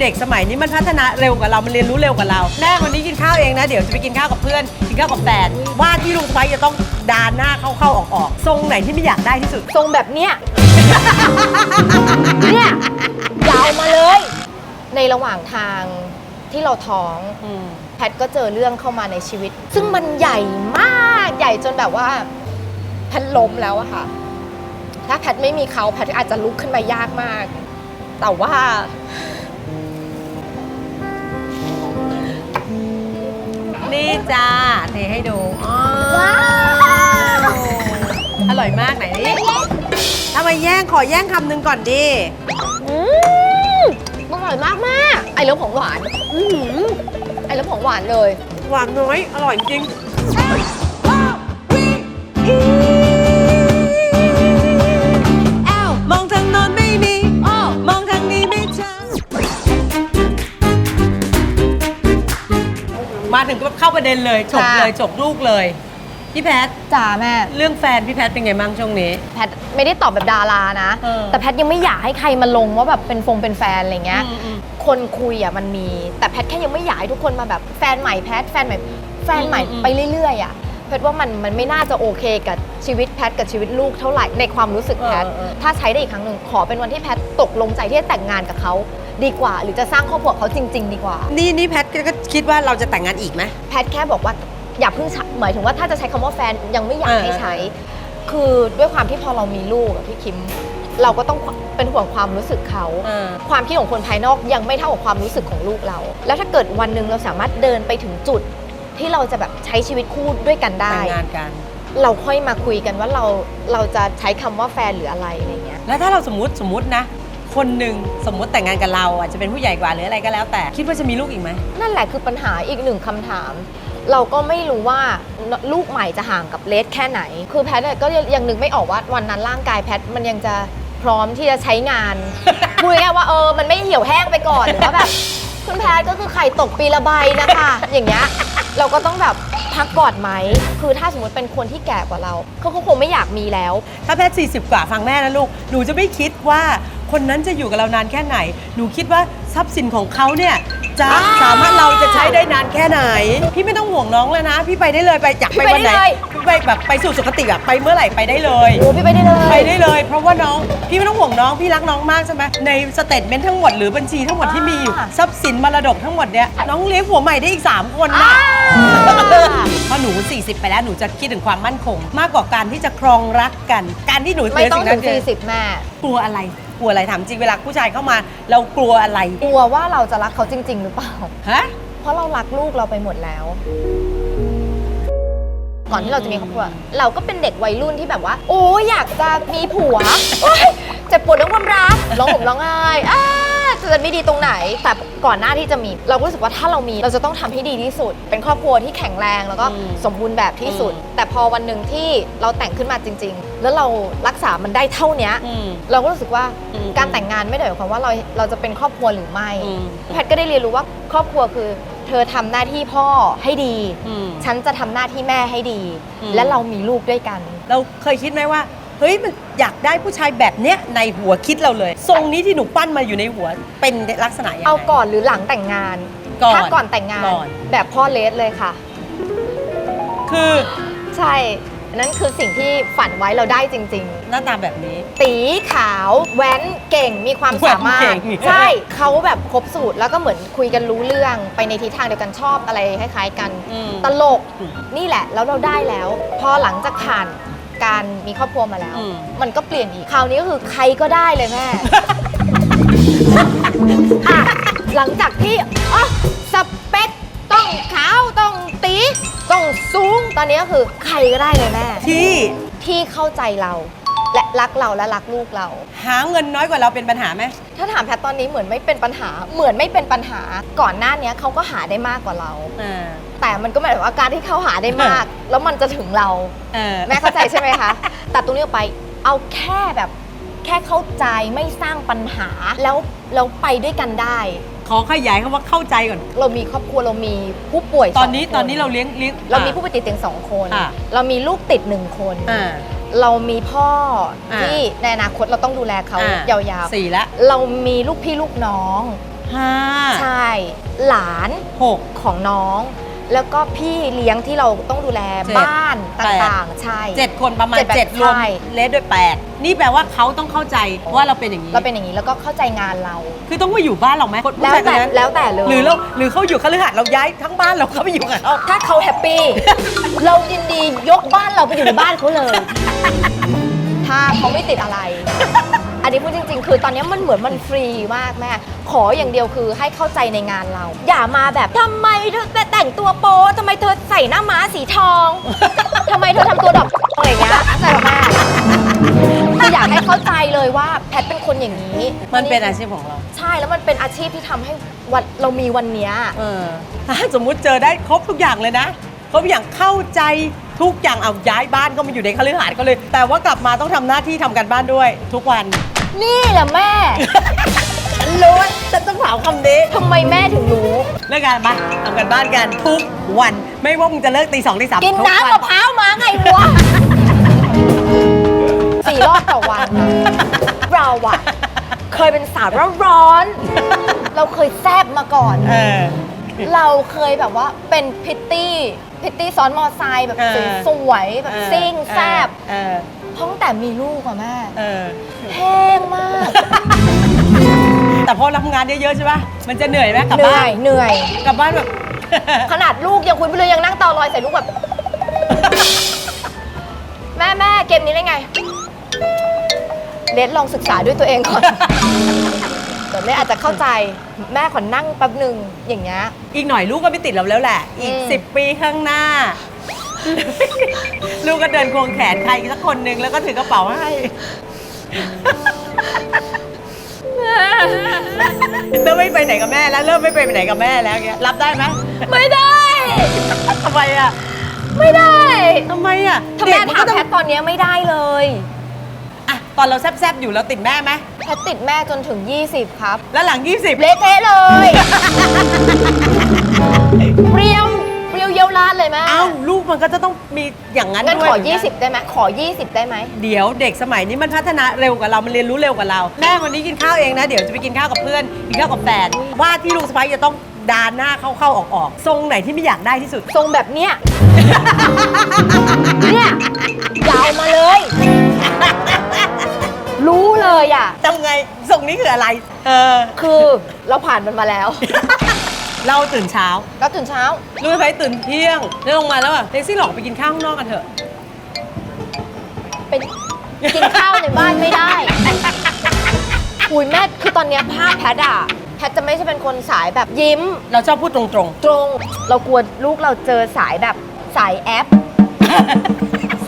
เด็กสมัยนี้มันพัฒนาเร็วกว่าเรา มันเรียนรู้เร็วกว่าเรา แม่วันนี้กินข้าวเองนะ เดี๋ยวจะไปกินข้าวกับเพื่อน กินข้าวกับแฟนว่าที่ลุงไปจะต้องดานหน้าเข้าเข้าออกออกทรงไหนที่ไม่อยากได้ที่สุด ทรงแบบเนี้ย เนี่ยยาวมาเลย ในระหว่างทางที่เราท้องแพทย์ก็เจอเรื่องเข้ามาในชีวิต ซึ่งมันใหญ่มากใหญ่จนแบบว่า แพทย์ล้มแล้วอะค่ะ ถ้าแพทย์ไม่มีเขาแพทย์อาจจะลุกขึ้นมายากมาก แต่ว่า นี่จ้าเทให้ดูอ๋อว้าวอร่อยมากไหนนี่ทำไมแย่งขอแย่งคำหนึ่งก่อนดิอืมอร่อยมากมากไอเลิฟของหวาน อื้อหือไอเลิฟของหวานเลย หวานน้อย อร่อยจริง ด็นเลยจบค่ะเลยจบลูกเลย พี่แพทจ้าแม่ เรื่องแฟนพี่แพทเป็นไงบ้างช่วงนี้ แพทไม่ได้ตอบแบบดารานะ เออ แต่แพทยังไม่อยากให้ใครมาลงว่าแบบเป็นฟงเป็นแฟนอะไรเงี้ย อืมอืม คนคุยอะมันมี แต่แพทแค่ยังไม่อยากให้ทุกคนมาแบบแฟนใหม่แพทแฟนใหม่แฟนใหม่อืมอืมไปเรื่อยๆอะแพทว่ามันมันไม่น่าจะโอเคกับชีวิตแพทกับชีวิตลูกเท่าไหร่ในความรู้สึกแพทเออเออถ้าใช้ได้อีกครั้งหนึ่งขอเป็นวันที่แพทตกลงใจที่จะแต่งงานกับเขาดีกว่า หรือจะสร้างครอบครัวกับเขาจริง ๆ ดีกว่า นี่นี่แพทก็คิดว่าเราจะแต่งงานอีกไหม แพทย์แค่บอกว่าอย่าเพิ่งใช้หมายถึงว่าถ้าจะใช้คำว่าแฟนยังไม่อยากเออให้ใช้ คือด้วยความที่พอเรามีลูกอะพี่คิม เราก็ต้องเป็นห่วงความรู้สึกเขา เออ ความคิดของคนภายนอกยังไม่เท่ากับความรู้สึกของลูกเรา แล้วถ้าเกิดวันหนึ่งเราสามารถเดินไปถึงจุด ที่เราจะแบบใช้ชีวิตคู่ด้วยกันได้ แต่งงานกัน เราค่อยมาคุยกันว่าเราเราจะใช้คำว่าแฟนหรืออะไรอะไรเงี้ย แล้วถ้าเราสมมติสมมตินะ คนหนึ่งสมมติแต่งงานกับเราอาจจะเป็นผู้ใหญ่กว่าหรืออะไรก็แล้ว แต่คิดว่าจะมีลูกอีกไหมนั่นแหละคือปัญหาอีกหนึ่งคำถาม เราก็ไม่รู้ว่าลูกใหม่จะห่างกับเลสแค่ไหน คือแพทย์เนี่ยก็ยังนึกไม่ออกว่าวันนั้นร่างกายแพทย์มันยังจะพร้อมที่จะใช้งาน พูดง่ายๆว่าเออมันไม่เหี่ยวแห้งไปก่อนหรือว่าแบบคุณแพทย์ก็คือไข่ตกปีละใบนะคะ อย่างเงี้ยเราก็ต้องแบบพักก่อนไหม คือถ้าสมมติเป็นคนที่แก่กว่าเราเขาก็คงไม่อยากมีแล้ว ถ้าแพทย์40 กว่าฟังแม่นะลูก หนูจะไม่คิดว่า คนนั้นจะอยู่กับเรานานแค่ไหน หนูคิดว่าทรัพย์สินของเขาเนี่ยจะอ่าสามารถเราจะใช้ได้นานแค่ไหน พี่ไม่ต้องห่วงน้องเลยนะ พี่ไปได้เลยไปอยากไปพี่ไปวันไหนได้เลยพี่ไปแบบไปสู่สุคติแบบไปเมื่อไหร่ไปได้เลยโอ้พี่ไปได้เลย ไปได้เลย เพราะว่าน้องพี่ไม่ต้องห่วงน้องพี่รักน้องมากใช่ไหมในสเตทเมนต์ทั้งหมดหรือบัญชีทั้งหมดที่มีอยู่อ่าทรัพย์สินมรดกทั้งหมดเนี่ยน้องเลี้ยงผัวใหม่ได้อีก 3 คนนะอ่าพอหนู 40 ไปแล้วหนูจะคิดถึงความมั่นคง มากกว่าการที่จะครองรักกัน การที่หนูไม่ต้องเจถึงสิ่40แม่กลัวอะไร กลัวอะไรถามจริงเวลาผู้ชายเข้ามา เรากลัวอะไรกลัวว่าเราจะรักเขาจริง ๆ หรือเปล่า ฮะ เพราะเรารักลูกเราไปหมดแล้ว ก่อนที่เราจะมีครอบครัวเราก็เป็นเด็กวัยรุ่นที่แบบว่า โอ้ยอยากจะมีผัวโอ๊ยเจ็บปวดเรื่องความรักร้องห่มร้องไห้อ้าจะไม่ดีตรงไหน แต่ก่อนหน้าที่จะมี เราก็รู้สึกว่าถ้าเรามีเราจะต้องทำให้ดีที่สุด เป็นครอบครัวที่แข็งแรงแล้วก็อืม สมบูรณ์แบบที่สุด แต่พอวันหนึ่งที่เราแต่งขึ้นมาจริง ๆ แล้วเรารักษามันได้เท่าเนี้ยอืมเราก็รู้สึกว่าอืมการแต่งงานไม่ได้หมายความว่าเราเราจะเป็นครอบครัวหรือไม่อืมแพทย์ก็ได้เรียนรู้ว่าครอบครัวคือ เธอทำหน้าที่พ่อให้ดีอืมฉันจะทำหน้าที่แม่ให้ดีอืมและเรามีลูกด้วยกัน เราเคยคิดไหมว่าเฮ้ยมันอยากได้ผู้ชายแบบเนี้ยในหัวคิดเราเลย ทรงนี้ที่หนูปั้นมาอยู่ในหัวเป็นลักษณะยังไงเอาก่อนหรือหลังแต่งงานก่อนถ้าก่อนแต่งงานก่อนแบบพ่อเลสเลยค่ะ คือใช่ นั่นคือสิ่งที่ฝันไว้เราได้จริงหน้าตาแบบนี้ๆตีขาวแว้นเก่งมีความสามารแว้ถ นเก่ง ใช่เขาแบบครบสูตรแล้วก็เหมือนคุยกันรู้เรื่องไปในทิศทางเดียวกันชอบอะไรคล้ายๆกัน อืม ตลกอืมนี่แหละแล้วเราได้แล้ว พอหลังจากผ่านการมีครอบครัวมาแล้ว อืม มันก็เปลี่ยนอีกคราวนี้ก็คือใครก็ได้เลยแม่อะหลังจากที่อ๋อสเปคต้องขาวต้อง ตีต้องสูง ตอนนี้ก็คือใครก็ได้เลยแม่ ที่ที่เข้าใจเรา และรักเราและรักลูกเรา หาเงินน้อยกว่าเราเป็นปัญหาไหมถ้าถามแพทย์ตอนนี้เหมือนไม่เป็นปัญหา เหมือนไม่เป็นปัญหา ก่อนหน้านี้เขาก็หาได้มากกว่าเรา อ่า แต่มันก็หมายถึงว่าการที่เขาหาได้มาก แล้วมันจะถึงเรา เออ แม่เข้าใจใช่ไหมคะ ตัดตรงนี้ออกไป เอาแค่แบบ แค่เข้าใจไม่สร้างปัญหาแล้วเราไปด้วยกันได้ ขอขยายคำว่าเข้าใจก่อน เรามีครอบครัวเรามีผู้ป่วยตอนนี้สงคตอนนี้เราเลี้ยงเลี้ยง เรามีผู้ป่วยติดเตียงสองคน อะ เรามีลูกติดหนึ่งคน อ่า เรามีพ่ออาที่ในอนาคตเราต้องดูแลเขาอ่ยาวสี่ละๆ เรามีลูกพี่ลูกน้อง ห้าใช่ หลานหก ของน้อง แล้วก็พี่เลี้ยงที่เราต้องดูแลเจ็ดบ้านแปดต่างๆ ใช่ เจ็ด คนประมาณเจ็ดแบบเจ็ดรวมใช่ เลสด้วยแปดนี่แปลว่าเขาต้องเข้าใจว่าเราเป็นอย่างนี้ เราเป็นอย่างนี้แล้วก็เข้าใจงานเรา คือต้องมาอยู่บ้านเราไหมคนผู้แล้วชายคนแต่นั้นแล้วแต่เลย หรือเราหรือเขาอยู่คฤหาสน์เราย้ายทั้งบ้านเราเขาไปอยู่กับเขา ถ้าเขาแฮปปี้ เรายินดียกบ้านเราไปอยู่ในบ้านเขาเลย ถ้าเขาไม่ติดอะไร อันนี้พูดจริง ๆ คือตอนนี้มันเหมือนมันฟรีมากแม่ ขออย่างเดียวคือให้เข้าใจในงานเรา อย่ามาแบบทำไมเธอแต่งตัวโป๊ทำไมเธอใส่หน้าม้าสีทอง ทำไมเธอทำตัวดอกอะไรอย่างเงี้ยเข้าใจปะแม่คืออยากให้เข้าใจเลยว่าแพทเป็นคนอย่างนี้ มันเป็นอาชีพของเรา ใช่แล้วมันเป็นอาชีพที่ทำให้วันเรามีวันเนี้ย เออถ้าสมมุติเจอได้ครบทุกอย่างเลยนะ ครบอย่างเข้าใจทุกอย่างเอาย้ายบ้านก็มาอยู่ในคฤหาสน์ก็เลย แต่ว่ากลับมาต้องทำหน้าที่ทำกันบ้านด้วยทุกวัน นี่แหละแม่ ฉันรู้ฉันต้องถามคำนี้ทำไมแม่ถึงรู้ เลิกงานมาทำกันบ้านกันทุกวัน ไม่ว่ามึงจะเลิกตีสองตีสามกินทุวัน้ำมะพร้าวมาไงวะสี่รอบต่อวันนะเราอะเคยเป็นสาวร้อนๆเราเคยแซบมาก่อน เออ เราเคยแบบว่าเป็นพิตตี้ พิตตี้ซ้อนมอไซค์แบบเออ สวยๆแบบซิ่งแซบ เออ เพราะตั้งแต่มีลูกอะแม่เออ แห้งมากแต่พอทำงานเยอะๆใช่ปะมันจะเหนื่อยไหมกลับเหนื่บ้าอนยเหนื่อย กลับบ้านแบบ ขนาดลูกยังคุยไปเลยยังนั่งเตาลอยใส่ลูกแบบ แม่แม่เกมนี้ได้ไงเลดลองศึกษาด้วยตัวเองก่อนเดี๋ยวเลดอาจจะเข้าใจแม่ขอนั่งแป๊บหนึ่งอย่างเงี้ย อีกหน่อยลูกก็ไม่ติดเราแล้วแหละ อีก อืมสิบปีข้างหน้า ลูกก็เดินควงแขนใครสักคนหนึ่งแล้วก็ถือกระเป๋าให้ เริ่มไม่ไปไหนกับแม่แล้ว เริ่มไม่ไปไหนกับแม่แล้วเงี้ยรับได้ไหมไม่ได้ ทำไมอะไม่ได้ทำไมอะถ้าแม่เด็กนถามก็ต้องแพทตอนเนี้ยไม่ได้เลยอะตอนเราแซบๆอยู่เราติดแม่ไหมแพทติดแม่จนถึง 20 ครับ แล้วหลัง 20 เละเทะเลย เปรี้ยว เปรี้ยวเยี่ยวราดเลยแม่เอ้าลูกมันก็จะต้องมีอย่างนั้นงั้นด้วยขอ เหมืนกัน20 ได้ไหมขอ 20 ได้ไหม เดี๋ยวเด็กสมัยนี้มันพัฒนาเร็วกว่าเรา มันเรียนรู้เร็วกว่าเรา แม่วันนี้กินข้าวเองนะ เดี๋ยวจะไปกินข้าวกับเพื่อน กินข้าวกับแฟนว่าที่ลูกสะใภ้จะต้องดานหน้าเข้าเข้าออกออกทรงไหนที่ไม่อยากได้ที่สุด ทรงแบบเนี้ย เนี่ยยาวมาเลย รู้เลยอะ ทำไงทรงนี้คืออะไร เออ คือเราผ่านมันมาแล้ว เราตื่นเช้าเราตื่นเช้าลูกสะใภ้ตื่นเที่ยง แล้วลงมาแล้วแบบเล็กซี่หลอกไปกินข้าวข้างนอกกันเถอะ เป็นกินข้าวในบ้านไม่ได้ อุ้ยแม่คือตอนเนี้ยภาพแพทอะแพทจะไม่ใช่เป็นคนสายแบบยิ้ม เราชอบพูดตรงตรง เรากลัวลูกเราเจอสายแบบสายแอป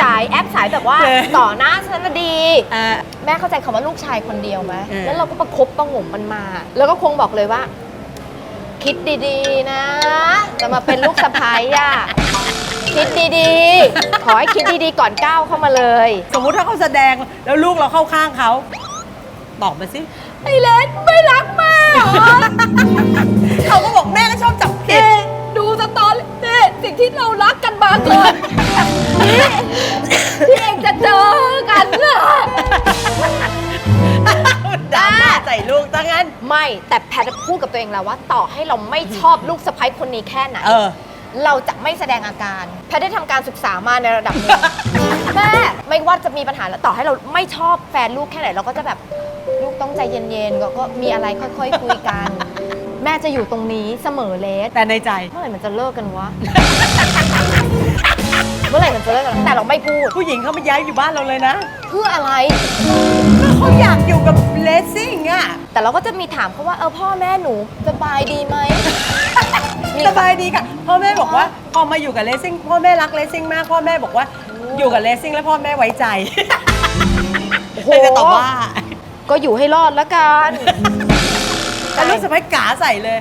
สายแอปสายแบบว่าเออ ต่อหน้าฉันนะดีๆอ่า แม่เข้าใจคำว่าลูกชายคนเดียวไหมเออ แล้วเราก็ประคบประหงมมันมา แล้วก็คงบอกเลยว่า คิดดีๆนะ จะมาเป็นลูกสะพ้ายอะ คิดดีๆ ขอให้คิดดีๆ ก่อนก้าวเข้ามาเลย สมมุติถ้าเขาแสดงแล้วลูกเราเข้าข้างเขาตอบมาสิไอเลนไม่รักแม่เหรอเขาก็บอกแม่ก็ชอบจับผิด เอ๊ะดูสตอรี่นี่สิ่งที่เรารักกันมาก่อนนี่ที่เองจะเจอกันน่ะ ด่าแม่ใส่ลูกตั้งนั้น ไม่แต่แพทย์พูดกับตัวเองแล้วว่า ต่อให้เราไม่ชอบลูกสะใภ้คนนี้แค่ไหน เออ เราจะไม่แสดงอาการ แพทย์ได้ทำการศึกษามาในระดับหนึง แม่ไม่ว่าจะมีปัญหาแล้วต่อให้เราไม่ชอบแฟนลูกแค่ไหน เราก็จะแบบลูกต้องใจเย็นๆก็ก็มีอะไรค่อยๆคุยกัน แม่จะอยู่ตรงนี้เสมอเลสแต่ในใจ เมื่อไหร่มันจะเลิกกันวะ เมื่อไหร่มันจะเลิกกันแต่เราไม่พูด ผู้หญิงเขามาย้ายอยู่บ้านเราเลยนะเพื่ออะไรเขาอยากอยู่กับเลสซิ่งอะแต่เราก็จะมีถามเขาว่าเออพ่อแม่หนูสบายดีไหมมีสบายดีค่ะ พ่อแม่บอกว่าพอมาอยู่กับเลสซิ่งพ่อแม่รักเลสซิ่งมากพ่อแม่บอกว่าอยู่กับเลสซิ่งแล้วพ่อแม่ไว้ใจโอ้โห เลยจะตอบว่าก็อยู่ให้รอดแล้วกัน แต่ลูกสะพ้ายกาใส่เลย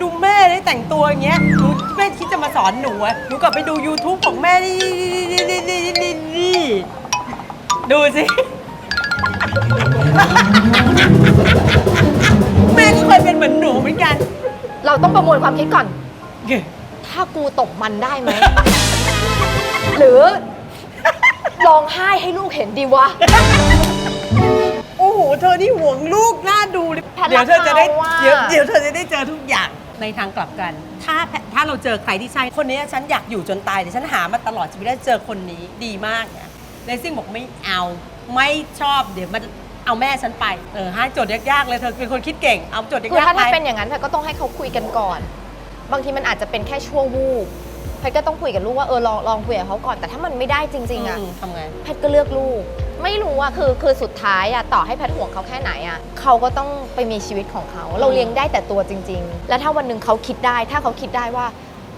ดูแม่ได้แต่งตัวอย่างเงี้ยหนู แม่คิดจะมาสอนหนูอะหนูกลับไปดู YouTube ของแม่นี่นี่นี่นี่นี่นี่ดูสิแม่ก็เคยเป็นเหมือนหนูเหมือนกันเราต้องประมวลความคิดก่อนถ้ากูตกมันได้ไหม หรือร้องไห้ให้ลูกเห็นดีวะ โอ้โห เธอนี่ห่วงลูกน่าดูเลย แพทย์เดี๋ยวเธอจะได้รักเขาอะ เดี๋ยวเดี๋ยวเธอจะได้เจอทุกอย่าง ในทางกลับกัน ถ้าแพถ้าเราเจอใครที่ใช่คนนี้ฉันอยากอยู่จนตายแต่ฉันหามาตลอดชีวิตได้เจอคนนี้ดีมากนะเลซิ่งบอกไม่เอาไม่ชอบเดี๋ยวมันเอาแม่ฉันไปเออให้โจทย์ยากๆเลยเธอเป็นคนคิดเก่งเอาโจทย์คือยากถ้าๆไปถ้าเป็นอย่างนั้นแพทย์ก็ต้องให้เขาคุยกันก่อน บางทีมันอาจจะเป็นแค่ชั่ววูบแพทย์ก็ต้องคุยกับลูกว่าเออลองลองคุยกับเขาก่อนแต่ถ้ามันไม่ได้จริงๆอะอืมทำไงแพทย์ก็เลือกลูก ไม่รู้อะคือคือสุดท้ายอะต่อให้แพทย์ห่วงเขาแค่ไหนอะเขาก็ต้องไปมีชีวิตของเขาเราเลี้ยงได้แต่ตัวจริง ๆ แล้วถ้าวันหนึ่งเขาคิดได้ ถ้าเขาคิดได้ว่า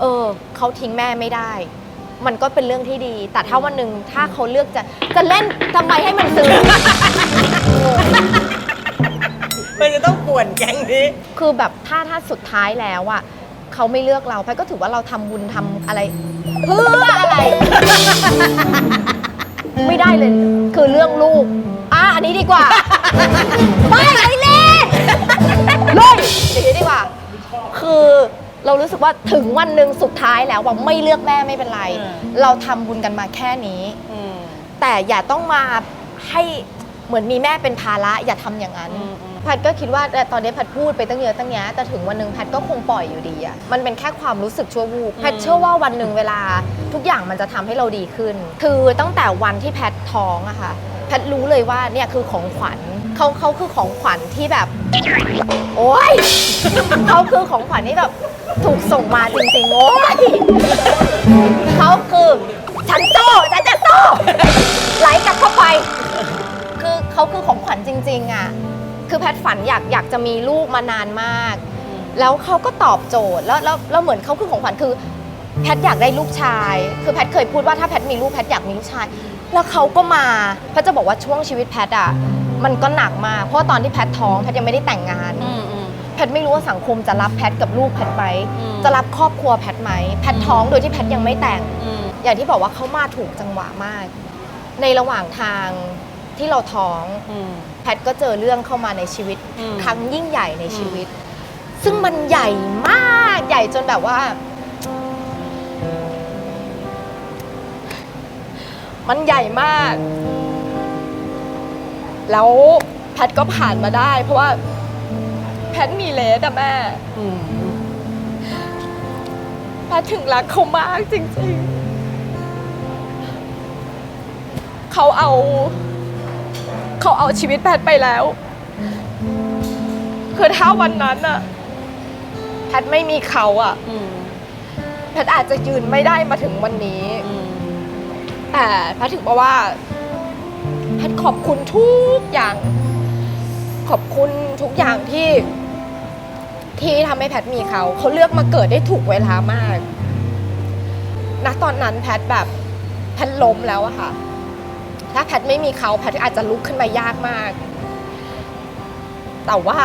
เออเขาทิ้งแม่ไม่ได้ มันก็เป็นเรื่องที่ดี แต่ถ้าวันหนึ่งถ้าเขาเลือกจะจะเล่นทำไมให้มันซื้อ มันจะต้องป่วนแก๊งนี้ คือแบบถ้าถ้าสุดท้ายแล้วอะเขาไม่เลือกเราแพทย์ก็ถือว่าเราทำบุญทำอะไร เพื่ออะไร ไม่ได้เลย คือเรื่องลูกอะอันนี้ดีกว่า ไม่ไม่เล่นเลยอย่างนี้ดีกว่า คือเรารู้สึกว่าถึงวันหนึ่งสุดท้ายแล้วว่าไม่เลือกแม่ไม่เป็นไรอืมเราทำบุญกันมาแค่นี้อืมแต่อย่าต้องมาให้เหมือนมีแม่เป็นภาระอย่าทำอย่างนั้นอืมอืม แพทย์ก็คิดว่าแต่ตอนนี้แพทย์พูดไปตั้งเยอะตั้งแยะแต่ถึงวันหนึ่งแพทย์ก็คงปล่อยอยู่ดีอะมันเป็นแค่ความรู้สึกชั่ววูบแพทย์เชื่อว่าวันหนึ่งเวลาทุกอย่างมันจะทำให้เราดีขึ้น คือตั้งแต่วันที่แพทย์ท้องอะค่ะแพทย์รู้เลยว่าเนี่ยคือของขวัญเขาเขาคือของขวัญที่แบบ โอ๊ยเขาคือของขวัญที่แบบถูกส่งมาจริงๆโอ๊ยเขาคือฉันโซ่ฉันจะโซ่ไหลกลับเข้าไป คือเขาคือของขวัญจริง ๆอะ คือแพทย์ฝันอยากอยากจะมีลูกมานานมาก แล้วเขาก็ตอบโจทย์แล้วแล้วแล้วเหมือนเขาคือของขวัญคือแพทย์อยากได้ลูกชาย คือแพทย์เคยพูดว่าถ้าแพทย์มีลูกแพทย์อยากมีลูกชาย แล้วเขาก็มาแพทย์จะบอกว่าช่วงชีวิตแพทย์อะมันก็หนักมากเพราะว่าตอนที่แพทย์ท้องแพทย์ยังไม่ได้แต่งงานอืมอืมแพทย์ไม่รู้ว่าสังคมจะรับแพทย์กับลูกแพทย์ไหมอืมจะรับครอบครัวแพทย์ไหมแพทย์ท้องโดยที่แพทย์ยังไม่แต่งอืมอย่างที่บอกว่าเขามาถูกจังหวะมาก ในระหว่างทางที่เราท้องอืม แพทย์ก็เจอเรื่องเข้ามาในชีวิต อืม ครั้งยิ่งใหญ่ในชีวิต ซึ่งมันใหญ่มากใหญ่จนแบบว่า มันใหญ่มาก แล้วแพทย์ก็ผ่านมาได้ เพราะว่า แพทย์มีเลสอะแม่ อืมแพทย์ถึงรักเขามากจริงๆ เขาเอา เขาเอาชีวิตแพทย์ไปแล้ว คือถ้าวันนั้นอะแพทย์ไม่มีเขาอะอืมแพทย์อาจจะยืนไม่ได้มาถึงวันนี้ อืมแต่แพทย์ถึงบอกว่าแพทย์ขอบคุณทุกอย่าง ขอบคุณทุกอย่างที่ ที่ทำให้แพทย์มีเขาเขาเลือกมาเกิดได้ถูกเวลามากณตอนนั้นแพทย์แบบแพทย์ล้มแล้วอะค่ะ ถ้าแพทไม่มีเขาแพทอาจจะลุกขึ้นมายากมาก แต่ว่า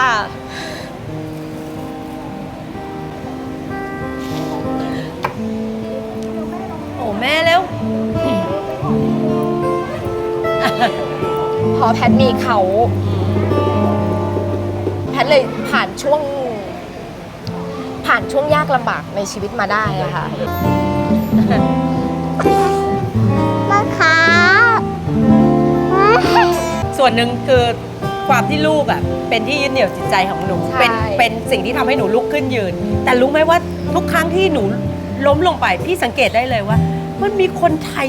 โอ้แม่แล้ว พอแพทมีเขา แพทเลยผ่านช่วง ผ่านช่วงยากลำบากในชีวิตมาได้อะค่ะนะคะ ส่วนหนึ่งคือความที่ลูกอะเป็นที่ยึดเหนี่ยวจิตใจของหนู ใช่ เป็นเป็นสิ่งที่ทำให้หนูลุกขึ้นยืน แต่รู้ไหมว่าทุกครั้งที่หนูล้มลงไปพี่สังเกตได้เลยว่า มันมีคนไทย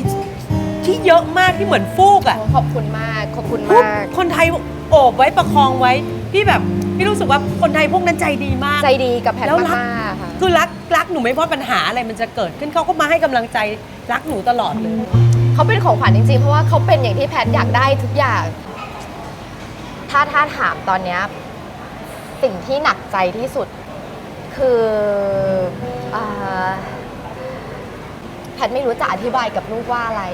ที่เยอะมากที่เหมือนฟูกอะ ขอบคุณมากขอบคุณพวกมากคนไทยโอบไว้ประคองไว้ พี่แบบพี่รู้สึกว่าคนไทยพวกนั้นใจดีมาก ใจดีกับแพทแล้วย์รัก มากๆค่ะ คือรักรักหนูไม่ว่าปัญหาอะไรมันจะเกิดขึ้นเขาก็มาให้กำลังใจรักหนูตลอดเลย เขาเป็นของขวัญจริงๆ เพราะว่าเขาเป็นอย่างที่แพทย์อยากได้ทุกอย่าง ถ้าถ้าถามตอนเนี้ยสิ่งที่หนักใจที่สุดคืออ่าแพทย์ไม่รู้จะอธิบายกับลูกว่าอะไร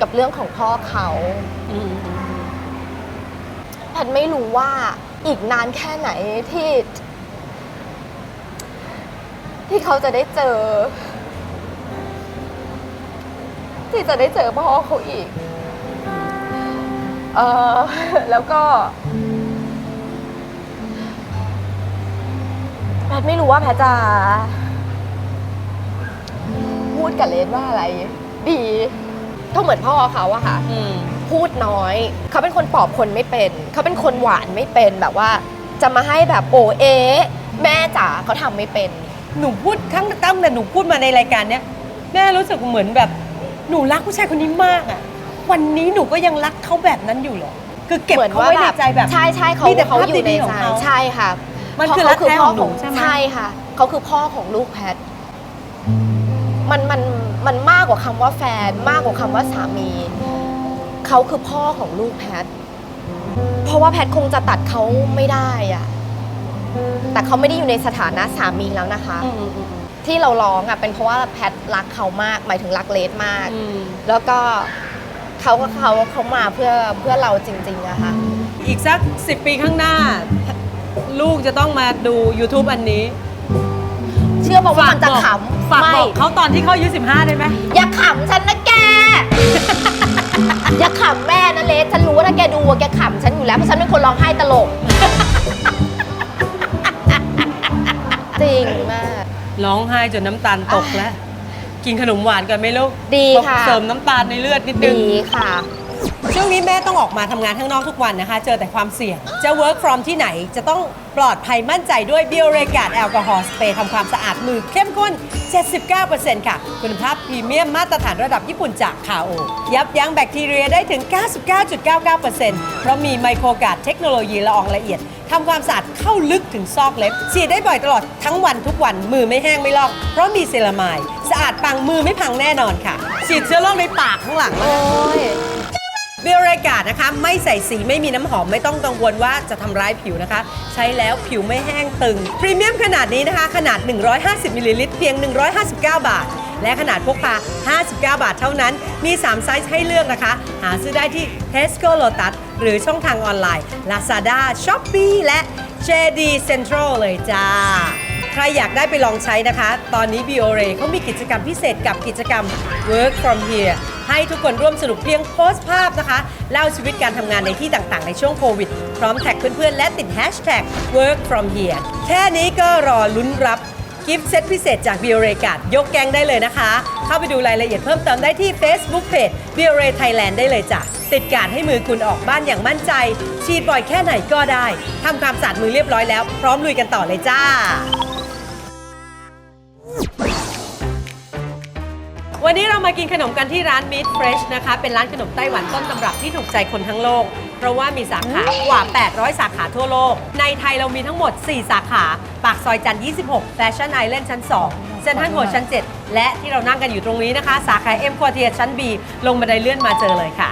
กับเรื่องของพ่อเขา อืมแพทย์ไม่รู้ว่าอีกนานแค่ไหนที่ ที่เขาจะได้เจอ ที่จะได้เจอพ่อเขาอีก เออแล้วก็แพทย์ไม่รู้ว่าแพทย์จะ พูดกับเลนว่าอะไร ดีก็เหมือนพ่อเขาอะค่ะ อืม พูดน้อย เขาเป็นคนปลอบคนไม่เป็น เขาเป็นคนหวานไม่เป็นแบบว่า จะมาให้แบบโอเอะแม่จ๋าเขาทำไม่เป็น หนูพูดทั้งตั้งแต่หนูพูดมาในรายการเนี้ยแม่รู้สึกเหมือนแบบ หนูรักผู้ชายคนนี้มากอะ วันนี้หนูก็ยังรักเขาแบบนั้นอยู่เหรอ คือเก็บเหมือนเขาว่าไว้ในแบบใจแบบใช่ใช่เขามีแต่เขาภาพอยู่ในดีๆของใจเขาใช่ค่ะมันเพราะคือเขารักแท้ของหนูใช่ไหม ใช่ค่ะเขาคือพ่อของลูกแพท มันมันมันมากกว่าคำว่าแฟน มากกว่าคำว่าสามีเขาคือพ่อของลูกแพท เพราะว่าแพทคงจะตัดเขาไม่ได้อะแต่เขาไม่ได้อยู่ในสถานะสามีแล้วนะคะ อืมอืมอืมที่เราร้องอะเป็นเพราะว่าแพทรักเขามากหมายถึงรักเลสมาก อืมแล้วก็ เขาก็เขาเขามาเพื่อเพื่อเราจริงๆอะค่ะ อีกสักสิปีข้างหน้า ลูกจะต้องมาดู YouTube อันนี้เชื่อบอกว่ามันจะบอกขำฝากไม่บอกเขาตอนที่เขาอายุ15 ได้ไหมอย่าขำฉันนะแก อย่าขำแม่นะเลสฉันรู้ว่าถ้าแกดูอะแกขำฉันอยู่แล้วเพราะฉันเป็นคนร้องไห้ตลก จริงมาก ร้องไห้จนน้ำตาลตกแล้ว กินขนมหวานกันไหมลูกดีค่ะ เสริมน้ำตาลในเลือดนิดนึง ดีค่ะ ช่วงนี้แม่ต้องออกมาทำงานข้างนอกทุกวันนะคะ เจอแต่ความเสี่ยง จะ work from ที่ไหน จะต้องปลอดภัยมั่นใจด้วย b i o r e g a r d แอลกอฮอล์สเปรย์ทำความสะอาดมือเข้มข้น 79%ค่ะ คุณภาพพรีเมียมมาตรฐานระดับญี่ปุ่นจากคาโอ ยับยั้งแบคทีเรียได้ถึง 99.99%เพราะมีไมโครการ์ดเทคโนโลยีละอองละเอียดทำความสะอาดเข้าลึกถึงซอกเล็บ ฉีดได้บ่อยตลอดทั้งวันทุกวันมือไม่แห้งไม่ลอก เพราะมีเซรามายสะอาดปังมือไม่พังแน่นอนค่ะ ฉีดเชื้อโรคในปากข้างหลังโอ้ย เบลราการนะคะ ไม่ใส่สีไม่มีน้ำหอมไม่ต้องกังวลว่าจะทำร้ายผิวนะคะ ใช้แล้วผิวไม่แห้งตึง พรีเมียมขนาดนี้นะคะ ขนาด 150มิลลิลิตรเพียง 159 บาท และขนาดพกพา 59 บาทเท่านั้น มี 3 ไซส์ให้เลือกนะคะ หาซื้อได้ที่ Tesco Lotus หรือช่องทางออนไลน์ Lazada Shopee และ JD Central เลยจ้า ใครอยากได้ไปลองใช้นะคะ ตอนนี้ Biore เขามีกิจกรรมพิเศษกับกิจกรรม Work from Here ให้ทุกคนร่วมสนุกเพียงโพสต์ภาพนะคะ เล่าชีวิตการทำงานในที่ต่างๆ ในช่วงโควิด พร้อมแท็กเพื่อนๆ และติด Hashtag Work from Here แค่นี้ก็รอลุ้นรับกิฟต์เซตพิเศษจาก Biore กาดยกแกงได้เลยนะคะ เข้าไปดูรายละเอียดเพิ่มเติมได้ที่ Facebook Page Biore Thailand ได้เลยจ้ะติดการให้มือคุณออกบ้านอย่างมั่นใจ ฉีดบ่อยแค่ไหนก็ได้ทำความสะอาดมือเรียบร้อยแล้ว พร้อมลุยกันต่อเลยจ้า วันนี้เรามากินขนมกันที่ร้าน Meat Fresh นะคะ เป็นร้านขนมไต้หวันต้นตำรับที่ถูกใจคนทั้งโลก เพราะว่ามีสาขากว่า 800 สาขาทั่วโลก ในไทยเรามีทั้งหมด 4 สาขา ปากซอยจันทร์26 Fashion Island ชั้น 2 เซ็นทรัลโฮชั้น 7 และที่เรานั่งกันอยู่ตรงนี้นะคะ สาขา M Quartier ชั้น B ลงบันไดเลื่อนมาเจอเลยค่ะ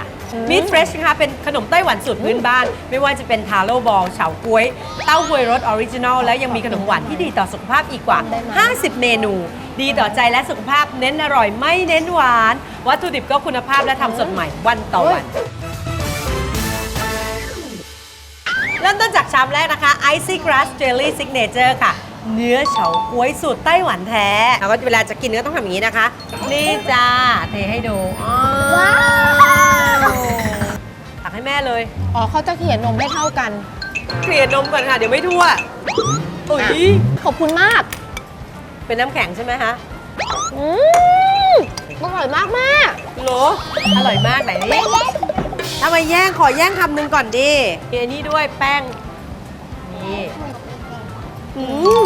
Meat Fresh นะคะเป็นขนมไต้หวันสูตรพื้นบ้าน ไม่ว่าจะเป็นทาโร่บอลเฉาก๊วย เต้าหวยรสออริจินอลแล้วยังมีขนมหวานที่ดีต่อสุขภาพอีกกว่า 50 เมนู ดีต่อใจและสุขภาพเน้นอร่อยไม่เน้นหวาน วัตถุดิบก็คุณภาพและทำสดใหม่วันต่อวัน เริ่มต้นจากชามแรกนะคะ Icy Grass Jelly Signature ค่ะ เนื้อเฉาก๊วยสูตรไต้หวันแท้ แล้วก็เวลาจะกินก็ต้องทำอย่างนี้นะคะ นี่จ้าเทให้ดูอ้าวตักให้แม่เลยอ๋อเขาจะเขียนนมไม่เท่ากัน เกลี่ยนมก่อนค่ะ เดี๋ยวไม่ทั่วอุ้ยขอบคุณมาก เป็นน้ำแข็งใช่ไหมคะอืมอร่อยมากแม่โหรอร่อยมากไหนนี่ทำไมแย่งขอแย่งคำหนึ่งก่อนดิมีอันนี้ด้วยแป้งนี่อื ม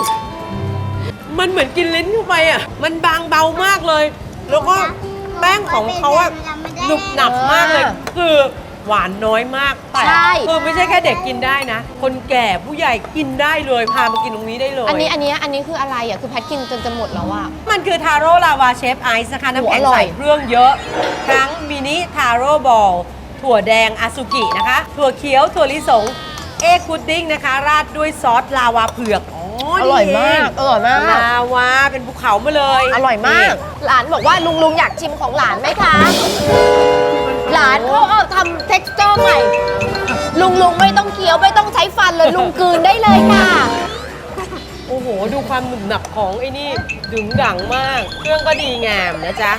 มันเหมือนกินลิ้นเข้าไปอะ มันบางเบามากเลย แล้วก็แป้งของเขาอะหนุบหนับมากเลย คือหวานน้อยมากแต่ใช่คือไม่ใช่แค่เด็กกินได้นะ คนแก่ผู้ใหญ่กินได้เลยพามากินตรงนี้ได้เลย อันนี้อันนี้อันนี้คืออะไรอะ คือแพทกินจนจะหมดแล้วอะ มันคือทาโร่ลาวาเชฟไอซ์นะคะ น้ำแข็งโอ้อร่อใส่ยเครื่องเยอะ ทั้งมินิทาโร่บอลถั่วแดงอาซุกินะคะ ถั่วเขียว ถั่วลิสง เอ็กพุดดิ้งนะคะ ราดด้วยซอสลาวาเผือก อ๋ออร่อยมากนี่อร่อยเองมาก ลาวาเป็นภูเขามาเลยอร่อยมาก หลานบอกว่าลุงลุงอยากชิมของหลานไหมคะ หลานเขาเอาทำ texture ใหม่ ลุงลุงไม่ต้องเคี้ยวไม่ต้องใช้ฟันเลยลุงกลืนได้เลยค่ะ โอ้โห ดูความหนุบหนับของไอ้นี่ดึงดังมาก เครื่องก็ดีงามนะจ๊ะ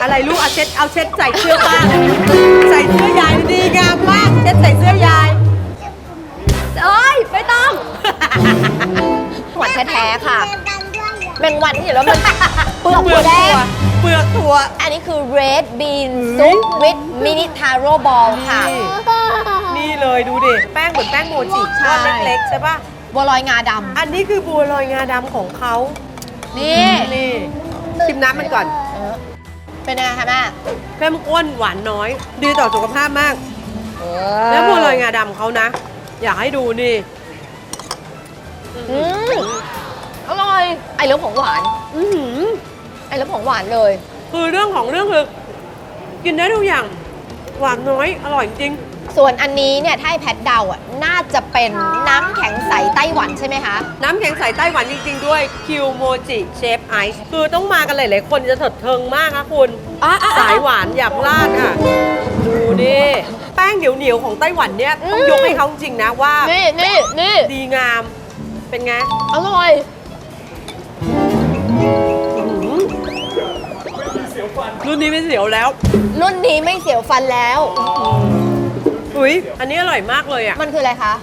อะไรลูกเอาเช็ดเอาเช็ดใส่เสื้อป้าใส่เสื้อยายดีงามมาก เช็ดใส่เสื้อยาย เอ้ยไม่ต้องหวาน แท้ๆค่ะแมงวันที่เห็นแล้วมันเปลือกหัวแดงเปลือกถั่ว อันนี้คือ red bean soup with mini taro ball ค่ะ นี่นี่เลยดูดิ แป้งเหมือนแป้งโมจิใช่ ก้อนเล็กๆใช่ปะบัวลอยงาดอันนี้คือบัวลอยงาดำของเขาำนี่ นี่ชิมน้ำมันก่อนเออเป็นยังไงคะแม่เข้มข้นหวานน้อย ดีต่อสุขภาพมากเอแล้วบัวลอยงาดำเขานะ อยากให้ดูนี่ อืมอร่อยไอเลิฟของหวาน อื้อหือไอเลิฟของหวานเลย คือเรื่องของเรื่องคือกินได้ทุกอย่าง หวานน้อย อร่อยจริง ส่วนอันนี้เนี่ยถ้าให้แพทเดาอะน่าจะเป็นน้ำแข็งใสไต้หวันใช่ไหมคะ น้ำแข็งใสไต้หวันจริง ๆ ด้วยคิวโมจิเชฟไอซ์คือต้องมากันหลาย ๆ คนจะเถิดเทิงมากนะคุณ อะอะอะ สายหวานอยากลาดค่ะดูนี่แป้งเหนียวๆของไต้หวันเนี่ยต้องอืมยกให้เขาจริงๆนะว่า นี่นี่นี่ดีงาม เป็นไง อร่อยอื้อหือรุ่นนี้ไม่เสียวแล้ว รุ่นนี้ไม่เสียวฟันแล้ว อุ้ยอันนี้อร่อยมากเลยอะ มันคืออะไรคะ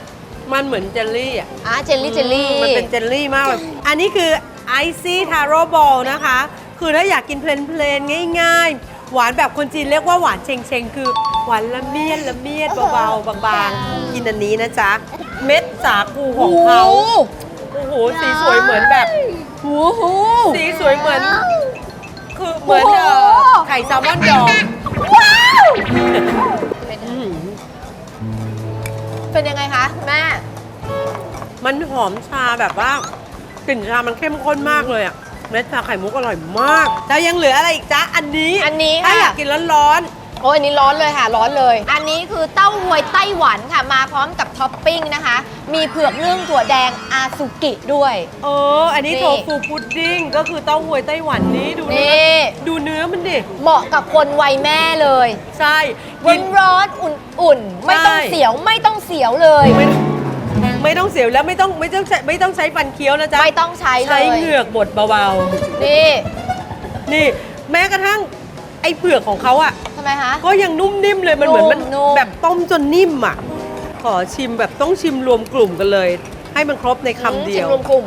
มันเหมือนเจลลี่อะอะเจลลี่เจลลี่ มันเป็นเจลลี่มากเลย อันนี้คือไอซี่ทาโร่บอลนะคะ คือถ้าอยากกินเพลนๆง่าย ๆ หวานแบบคนจีนเรียกว่าหวานเชงเชงๆคือ หวานละเมียดละเมียดเบาๆบางๆ กินอันนี้นะจ๊ะ เม็ดสาคูของเขาโอ้โหสีสวยเหมือนแบบโอ้โหสีสวยเหมือน คือเหมือนโอ้โหเอ่อไข่แซลมอนดองว้าวอื้อหือเป็นยังไงคะแม่ มันหอมชาแบบว่ากลิ่นชามันเข้มข้นมากเลยอะ เม็ดชาไข่มุกอร่อยมาก แล้วยังเหลืออะไรอีกจ๊ะ อันนี้อันนี้ถ้าค่ะ อยากกินร้อนโอ้ยอันนี้ร้อนเลยค่ะ ร้อนเลย อันนี้คือเต้าหวยไต้หวันค่ะ มาพร้อมกับท็อปปิ้งนะคะ มีเผือกนึ่งถั่วแดงอาซุกิด้วย ๆเออ อันนี้นี่ โทฟูพุดดิ้งก็คือเต้าหวยไต้หวันนี้ดูเนื้อนี่ดูเนื้อมันดิ เหมาะกับคนวัยแม่เลย ใช่ร้กิอนน ร้อนๆอุ่น ๆ ไม่ต้องใช่ เสียวไม่ต้องเสียวเลย ไม่ ไม่ต้องเสียวแล้วไม่ต้องไม่ต้องใช้ไม่ต้องใช้ฟันเคี้ยวนะจ๊ะไม่ต้องใช้เลใช้ยเหงือกบดเบานี่ๆ นี่ แม้กระทั่งไอ้เผือกของเขาอะ ทำไมคะ ก็ยังนุ่มนิ่มเลยมันเหมือนมันนุ่มๆ แบบต้มจนนิ่มอะ ขอชิมแบบต้องชิมรวมกลุ่มกันเลย ให้มันครบในคำเดียวชิมรวมกลุ่ม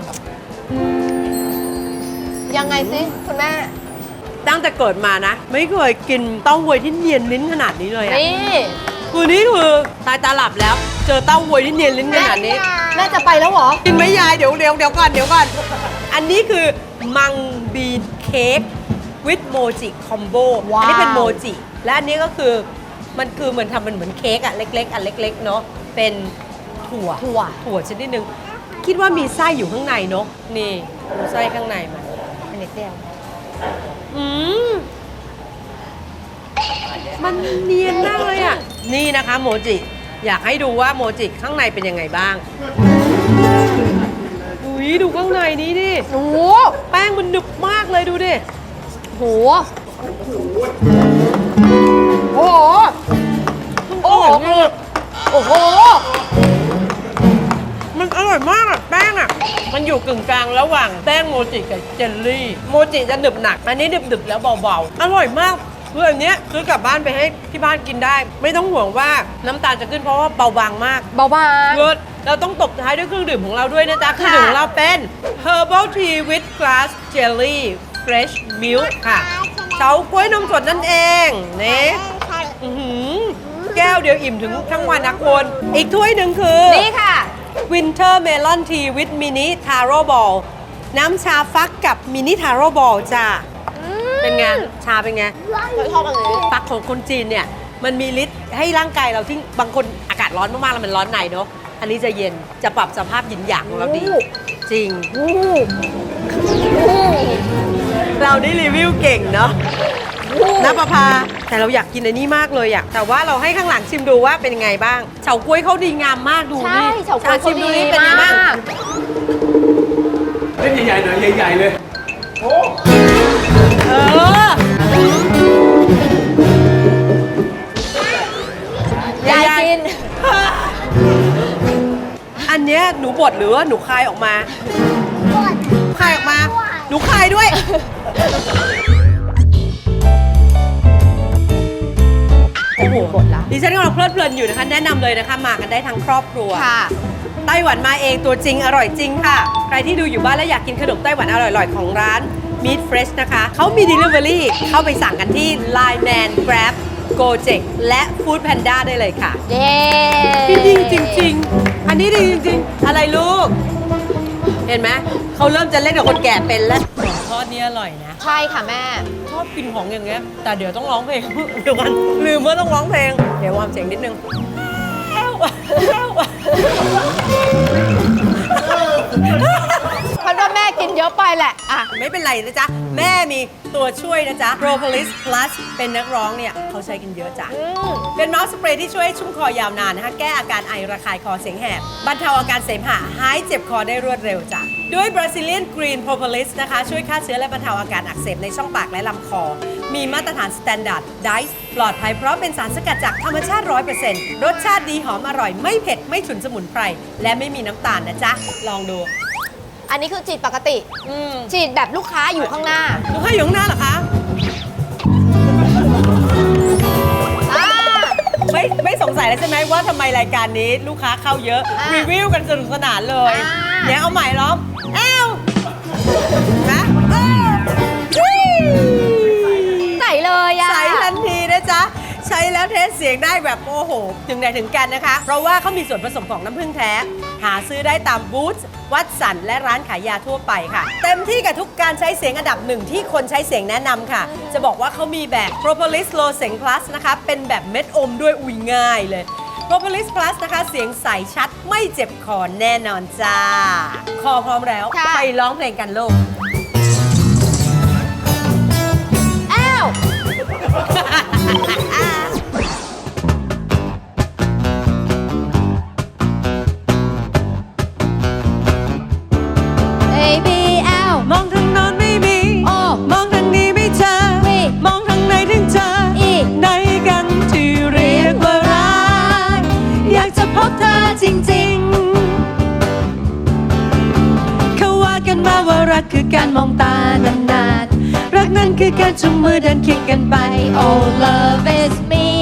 ยังไงสิคุณแม่ ตั้งแต่เกิดมานะ ไม่เคยกินเต้าหวยที่เนียนลิ้นขนาดนี้เลยอะ นี่ คือนี่คือตายตาหลับแล้ว เจอเต้าหวยที่เนียนลิ้นขนาดนี้แม่จะไปแล้วเหรอ กินไหมยายเดี๋ยวเดี๋ยวเดี๋ยวก่อนเดี๋ยวก่อน อันนี้คือมังบีนเค้กวิดโมจิคอมโบว้าวอันี้เป็นโมจิและอันนี้ก็คือมันคือเหมือนทำมันเหมือนเค้กอะเล็ก ๆอันเล็ก ๆ เนาะเป็นถั่วถั่วถั่วชนิดหนึ่งคิดว่ามีไส้อยู่ข้างในเนาะนี่ดูไส้ข้างในมันอันนี้เดียวอืม มันเนียนมากเลยอะ นี่นะคะโมจิ อยากให้ดูว่าโมจิข้างในเป็นยังไงบ้าง อุ้ยดูข้างในนี้ดิ โอ้โหแป้งมันหนึบมากเลยดูดิโหโอ้โห โอ้โหโอ้โห มันอร่อยมากอะแป้งอะมันอยู่กึ่งกลางระหว่างแป้งโมจิกับเจลลี่ โมจิจะหนึบหนัก อันนี้หนึบหนึบๆแล้วเบาๆ อร่อยมาก คืออันเนี้ยซื้อกลับบ้านไปให้ที่บ้านกินได้ ไม่ต้องห่วงว่าน้ำตาลจะขึ้นเพราะว่าเบาบางมากเบาบาง เลิศเราต้องตบท้ายด้วยเครื่องดื่มของเราด้วยนะจ๊ะเครื่องดื่มของเราเป็น herbal tea with grass jelly fresh milk ค่ะเฉาก๊วยนมสดนั่นเองเนะอื้อหือแก้วเดียวอิ่มถึงทั้งวันนะคนอีกถ้วยหนึ่งคือ นี่ค่ะ Winter Melon Tea with Mini Taro Ball น้ำชาฟักกับมินิทาโร่บอลจ้า เป็นไง ชาเป็นไงเราชอบอันนี้ฟักของคนจีนเนี่ย มันมีฤทธิ์ให้ร่างกายเราที่บางคนอากาศร้อนมากๆแล้วมันร้อนในเนาะ อันนี้จะเย็น จะปรับสภาพหยินหยางของเราดีโอ้จริงโอ้โหเรานี่รีวิวเก่งเนาะน้ำประพาแต่เราอยากกินอันนี้มากเลยอะแต่ว่าเราให้ข้างหลังชิมดูว่าเป็นยังไงบ้าง เฉาก๊วยเขาดีงามมากดูใช่นี่เฉาก๊วยชิเขามดูดีนี่เป็นยังไงมาบ้างกเล่นใหญ่ๆหน่อยใหญ่ๆเลย โอ้ เออยายกิน อันเนี้ยหนูบดหรือว่าหนูคายออกมา คายออกมา หนูคายด้วย โอ้โหบดละ ดิฉันกำลังเพลิดเพลินอยู่นะคะ แนะนำเลยนะคะ มากันได้ทั้งครอบครัว ค่ะ ไต้หวันมาเองตัวจริงอร่อยจริงค่ะ ใครที่ดูอยู่บ้านแล้วอยากกินขนมไต้หวันอร่อยๆของร้าน Meat Fresh นะคะ เขามี Delivery เข้าไปสั่งกันที่ Line Man Grab Gojek และ Food Panda ได้เลยค่ะเย้ดีจริงๆอันนี้ดีจริงๆ อะไรลูก เห็นไหมเขาเริ่มจะเล่นกับคนแก่เป็นแล้วของทอดนี่อร่อยนะ ใช่ค่ะแม่ ชอบกินของอย่างเงี้ย แต่เดี๋ยวต้องร้องเพลง เดี๋ยวกันลืมว่าต้องร้องเพลง เดี๋ยววอร์มเสียงนิดนึง แอ้วแอ้วเพราะว่าแม่กินเยอะไปแหละอะ ไม่เป็นไรนะจ๊ะ แม่มีตัวช่วยนะจ๊ะ Propolis Plus เป็นนักร้องเนี่ยเขาใช้กันเยอะจ้ะอืมเป็นมาสก์สเปรย์ที่ช่วยให้ชุ่มคอยาวนานนะคะแก้อาการไอระคายคอเสียงแหบบรรเทาอาการเสมหะหายเจ็บคอได้รวดเร็วจ้ะ ด้วย Brazilian Green Propolis นะคะ ช่วยฆ่าเชื้อและบรรเทาอาการอักเสบในช่องปากและลำคอ มีมาตรฐาน Standard DICE ปลอดภัยเพราะเป็นสารสกัดจากธรรมชาติ 100%รสชาติดีหอมอร่อยไม่เผ็ดไม่ฉุนสมุนไพรและไม่มีน้ำตาลนะจ๊ะลองดู อันนี้คือฉีดปกติ อืมฉีดแบบลูกค้าอยู่ข้างหน้าลูกค้าอยู่ข้างหน้าเหรอคะ อ่า ไม่ไม่สงสัยแล้วใช่ไหมว่าทำไมรายการนี้ลูกค้าเข้าเยอะ อ่ารีวิวกันสนุกสนานเลยอ่าเนี่ยเอาใหม่ร้อง ถึงไหนถึงกันนะคะ เพราะว่าเขามีส่วนผสมของน้ำผึ้งแท้ หาซื้อได้ตามบูธวัดสันและร้านขายยาทั่วไปค่ะ เต็มที่กับทุกการใช้เสียงอันดับหนึ่งที่คนใช้เสียงแนะนำค่ะ จะบอกว่าเขามีแบบ Propolis Low เสียง Plus นะคะ เป็นแบบเม็ดอมด้วยอุ้ยง่ายเลย Propolis Plus นะคะ เสียงใสชัดไม่เจ็บคอแน่นอนจ้า คอพร้อมแล้ว ค่ะ ไปร้องเพลงกันลูก อ้าว เธอจริงๆ เขาว่ากันมาว่ารักคือการมองตานานๆ รักนั้นคือการจุมมือเดินเคียงกันไป Oh love is me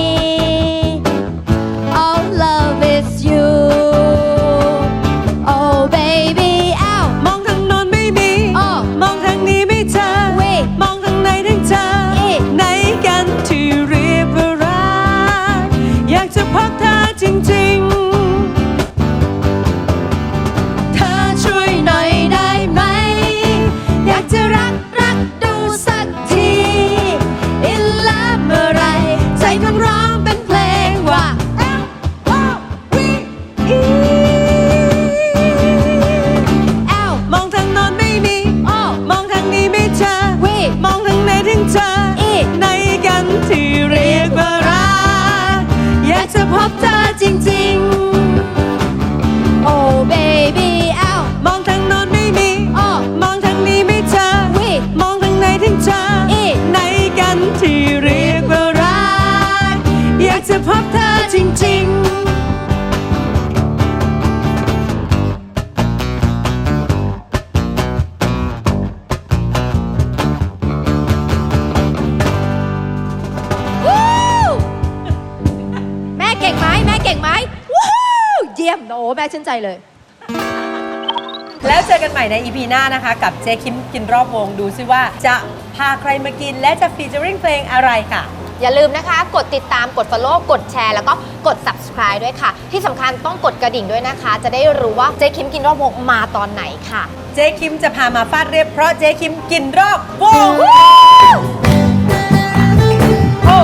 ริงๆวู้แม่เก่งไหมแม่เก่งไหมวู้เยี่ยมโอ้แม่ชื่นใจเลย แล้วเจอกันใหม่ใน EP หน้านะคะ กับเจ๊คิมกินรอบวงดูซิว่าจะพาใครมากินและจะฟีเจอริ่งเพลงอะไรค่ะ อย่าลืมนะคะ กดติดตามกด follow กดแชร์แล้วก็กด subscribe ด้วยค่ะ ที่สำคัญต้องกดกระดิ่งด้วยนะคะ จะได้รู้ว่าเจ๊คิมกินรอบวงมาตอนไหนค่ะ เจ๊คิมจะพามาฟาดเรียบเพราะเจ๊คิมกินรอบวงโอ้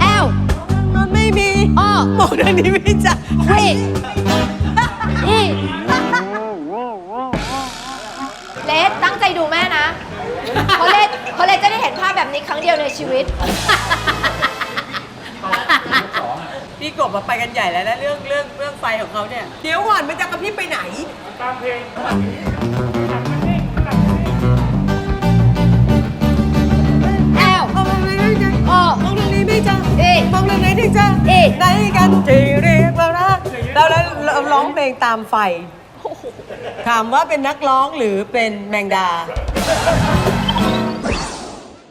แอลมันไม่มี อ้อมองทางนี้ไม่จ้ะเว้ย ดียวในชีวิต พี่กบมาไปกันใหญ่แล้วนะเรื่องเรื่องเรื่องไฟของเขาเนี่ย เดี๋ยวก่อนมันจะกระพริบไปไหนแอลมองทางไหนไม่จ้ะอ้อมองทางนี้ไม่จ้ะเอ๊ะมองทางไหนถึงจ้ะเอ๊ะไหนกันที่เรียกว่ารักแล้วแล้วเราร้องเพลงตามไฟ ถามว่าเป็นนักร้องหรือเป็นแมงดา